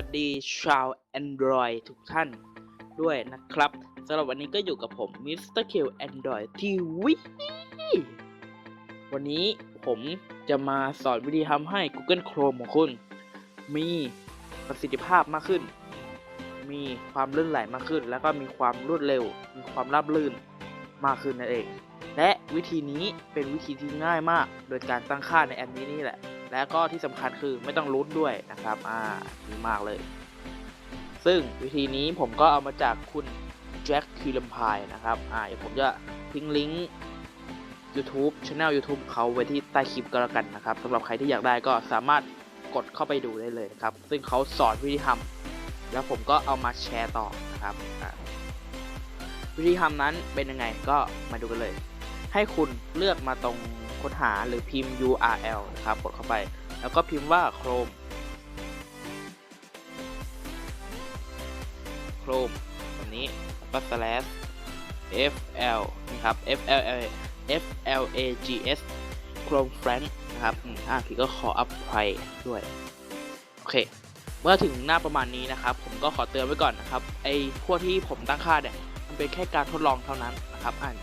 วัสดีชาว Android ทุกท่านด้วยนะครับสำหรับวันนี้ก็อยู่กับผม Mr. Q Android TV วันนี้ผมจะมาสอนวิธีทำให้ Google Chrome ของคุณ มีประสิทธิภาพมากขึ้น มีความลื่นไหลมากขึ้น แล้วก็มีความรวดเร็ว มีความราบรื่นมากขึ้นนั่นเอง และวิธีนี้เป็นวิธีที่ง่ายมาก โดยการตั้งค่าในแอปนี้นี่แหละ และก็ที่สำคัญคือไม่ต้องรูทด้วยนะครับอ่าดีมากเลย ซึ่งวิธีนี้ผมก็เอามาจากคุณแจ็คคิลมพายนะครับอ่าเดี๋ยวผมจะทิ้งลิงก์ YouTube Channel YouTube เขาไว้ที่ใต้คลิปก็แล้วกันนะครับสำหรับใครที่อยากได้ก็สามารถกดเข้าไปดูได้เลยนะครับ ซึ่งเขาสอนวิธีทำแล้วผมก็เอามาแชร์ต่อนะครับวิธีทำนั้นเป็นยังไงก็มาดูกันเลย ให้คุณเลือกมาตรง ค้นหาหรือพิมพ์ URL นะครับกดเข้าไป แล้วก็พิมพ์ว่า Chrome Chrome แบบนี้แล้วก็ slash fl นะครับ fl fl a g s Chrome Frank นะครับอืมอ่าพี่ก็ขออัพไพด้วย โอเค เมื่อถึงหน้าประมาณนี้นะครับ ผมก็ขอเตือนไว้ก่อนนะครับ ไอ้พวกที่ผมตั้งค่าเนี่ย มันเป็นแค่การทดลองเท่านั้นนะครับอ่าน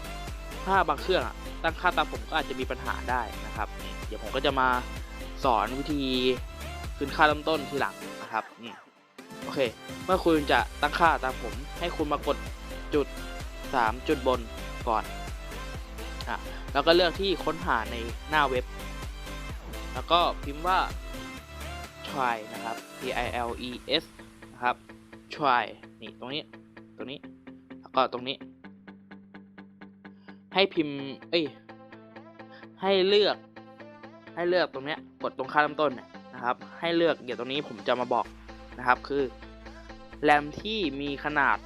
ถ้าบางเครื่องตั้งค่าตามผมก็อาจจะมีปัญหาได้นะครับ เดี๋ยวผมก็จะมาสอนวิธีคืนค่าเริ่มต้นทีหลังนะครับโอเค เมื่อคุณจะตั้งค่าตามผม ให้คุณมากดจุด 3 จุดบนก่อนอะแล้วก็เลือกที่ค้นหาในหน้าเว็บ แล้วก็พิมพ์ว่า try นะครับ t i l e s นะครับ try นี่ตรงนี้ ตรงนี้ แล้วก็ตรงนี้ ให้พิมพ์ เอ้ย ให้เลือก ให้เลือกตรงเนี้ย กดตรงค่าเริ่มต้นเนี่ยนะครับ ให้เลือกเดี๋ยวตรงนี้ผมจะมาบอกนะครับ คือแรมที่มีขนาด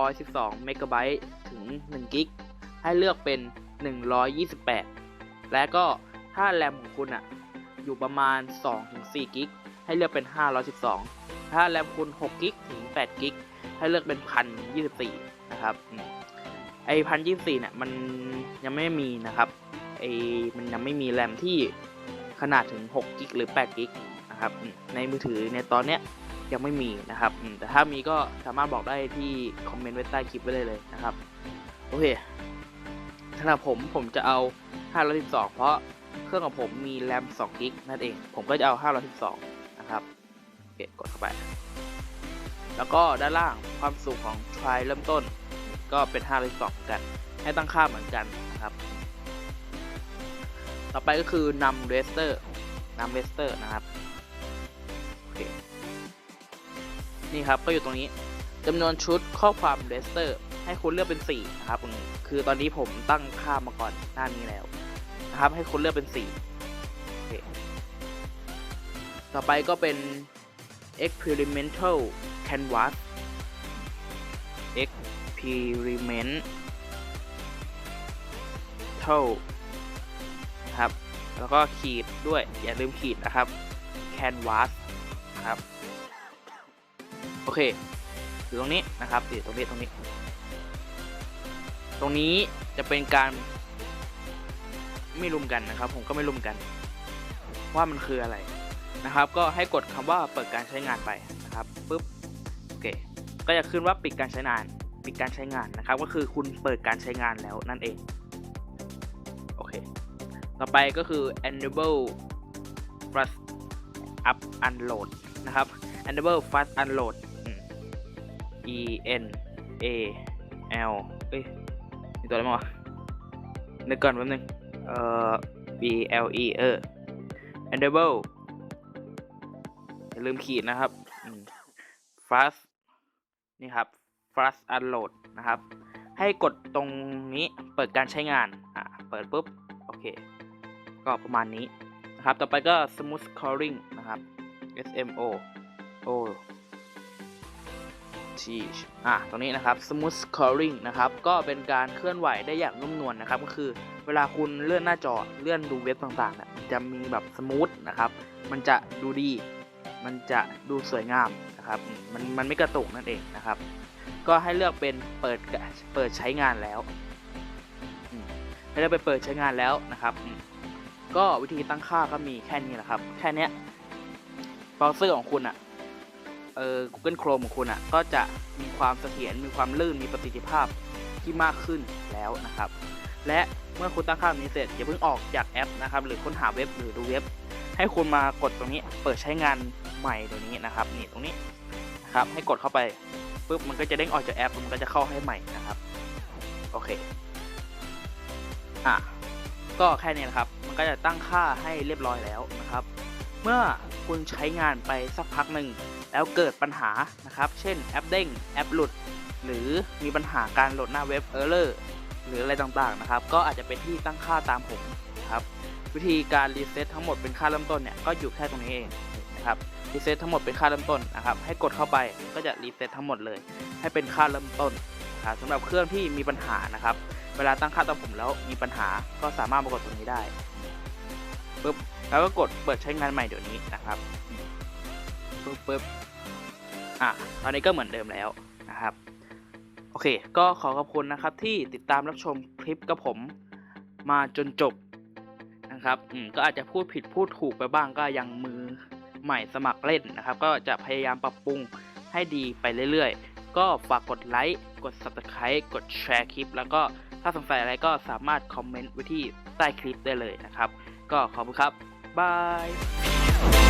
512เมกะไบต์ถึง1กิก ให้เลือกเป็น 128 และก็ถ้าแรมของคุณอะอยู่ประมาณ 2-4กิก ให้เลือกเป็น 512 ถ้าแรมคุณ6กิกถึง8กิก ให้เลือกเป็น 1024 นะครับ ไอพันยี่สี่เนี่ยมันยังไม่มีนะครับไอมันยังไม่มีแรมที่ขนาดถึง6กิกหรือ8กิกนะครับในมือถือในตอนเนี้ยยังไม่มีนะครับ แต่ถ้ามีก็สามารถบอกได้ที่คอมเมนต์ไว้ใต้คลิปไว้เลยเลยนะครับ โอเคสำหรับผมผมจะเอา 512 เพราะเครื่องของผมมีแรม2กิกนั่นเอง ผมก็จะเอา 512 นะครับโอเคกดเข้าไป แล้วก็ด้านล่างความสูงของ try เริ่มต้น ก็เป็น512เหมือนกัน ให้ตั้งค่าเหมือนกันนะครับ ต่อไปก็คือนำ raster นำ raster นะครับโอเคนี่ครับก็อยู่ตรงนี้จำนวนชุดข้อความ raster ให้คุณเลือกเป็น4นะครับคือตอนนี้ผมตั้งค่ามาก่อนหน้านี้แล้วนะครับ ให้คุณเลือกเป็น4โอเคต่อไปก็เป็น experimental canvas experimental นะครับ แล้วก็ขีดด้วยอย่าลืมขีดนะครับ canvas นะครับโอเคอยู่ตรงนี้นะครับอยู่ตรงนี้ตรงนี้ ตรงนี้จะเป็นการไม่รุมกันนะครับ ผมก็ไม่รุมกัน ว่ามันคืออะไรนะครับ ก็ให้กดคำว่าเปิดการใช้งานไปนะครับปุ๊บโอเค ก็จะขึ้นว่าปิดการใช้งาน ปิดการใช้งานนะครับ ก็คือคุณเปิดการใช้งานแล้วนั่นเอง โอเค ต่อไปก็คือ enable fast up unload นะครับ enable fast unload e n a l เอ้ยมีตัวอะไรมาวะนึกก่อนแป๊บนึงเอ่อ b l e เออ enable อย่าลืมขีดนะครับ fast นี่ครับ fast unload นะครับ ให้กดตรงนี้เปิดการใช้งานอะเปิดปุ๊บ โอเค ก็ประมาณนี้นะครับ ต่อไปก็ smooth scrolling นะครับ s m o o t อะตรงนี้นะครับ smooth scrolling นะครับ ก็เป็นการเคลื่อนไหวได้อย่างนุ่มนวลนะครับ ก็คือเวลาคุณเลื่อนหน้าจอเลื่อนดูเว็บต่างๆเนี่ยจะมีแบบสมูทนะครับ มันจะดูดี มันจะดูสวยงามนะครับมมันมันไม่กระตุกนั่นเองนะครับ ก็ให้เลือกเป็นเปิดเปิดใช้งานแล้วให้เลือกไปเปิดใช้งานแล้วนะครับ ก็วิธีตั้งค่าก็มีแค่นี้แหละครับ แค่เนี้ยเบราว์เซอร์ของคุณอะเอ่อ Google Chrome ของคุณอะก็จะมีความเสถียรมีความลื่นมีประสิทธิภาพที่มากขึ้นแล้วนะครับ และเมื่อคุณตั้งค่าแบบนี้เสร็จอย่าเพิ่งออกจากแอปนะครับ หรือค้นหาเว็บหรือดูเว็บ ให้คุณมากดตรงนี้เปิดใช้งาน ใหม่ตัวนี้นะครับนี่ตรงนี้นะครับให้กดเข้าไปปุ๊บมันก็จะเด้งออกจากแอปมันก็จะเข้าให้ใหม่นะครับโอเคอะก็แค่นี้นะครับมันก็จะตั้งค่าให้เรียบร้อยแล้วนะครับ เมื่อคุณใช้งานไปสักพักหนึ่งแล้วเกิดปัญหานะครับ เช่นแอปเด้งแอปหลุด หรือมีปัญหาการโหลดหน้าเว็บเออร์เลอร์หรืออะไรต่างๆนะครับ ก็อาจจะเป็นที่ตั้งค่าตามผมนะครับ วิธีการรีเซ็ตทั้งหมดเป็นค่าเริ่มต้นเนี่ยก็อยู่แค่ตรงนี้เอง นะครับรีเซ็ตทั้งหมดเป็นค่าเริ่มต้นนะครับให้กดเข้าไปก็จะรีเซ็ตทั้งหมดเลย ให้เป็นค่าเริ่มต้นครับสำหรับเครื่องที่มีปัญหานะครับ เวลาตั้งค่าตามผมแล้วมีปัญหาก็สามารถมากดตรงนี้ได้ปึ๊บแล้วก็กดเปิดใช้งานใหม่เดี๋ยวนี้นะครับปึ๊บปึ๊บอะตอนนี้ก็เหมือนเดิมแล้วนะครับ โอเค ก็ขอขอบคุณนะครับที่ติดตามรับชมคลิปกับผมมาจนจบนะครับ อืมก็อาจจะพูดผิดพูดถูกไปบ้างก็ยังมือ ใหม่สมัครเล่นนะครับ ก็จะพยายามปรับปรุงให้ดีไปเรื่อยๆ ก็ฝากกดไลค์ กด subscribe กดแชร์คลิป แล้วก็ถ้าสงสัยอะไรก็สามารถคอมเมนต์ไว้ที่ใต้คลิปได้เลยนะครับ ก็ขอบคุณครับบาย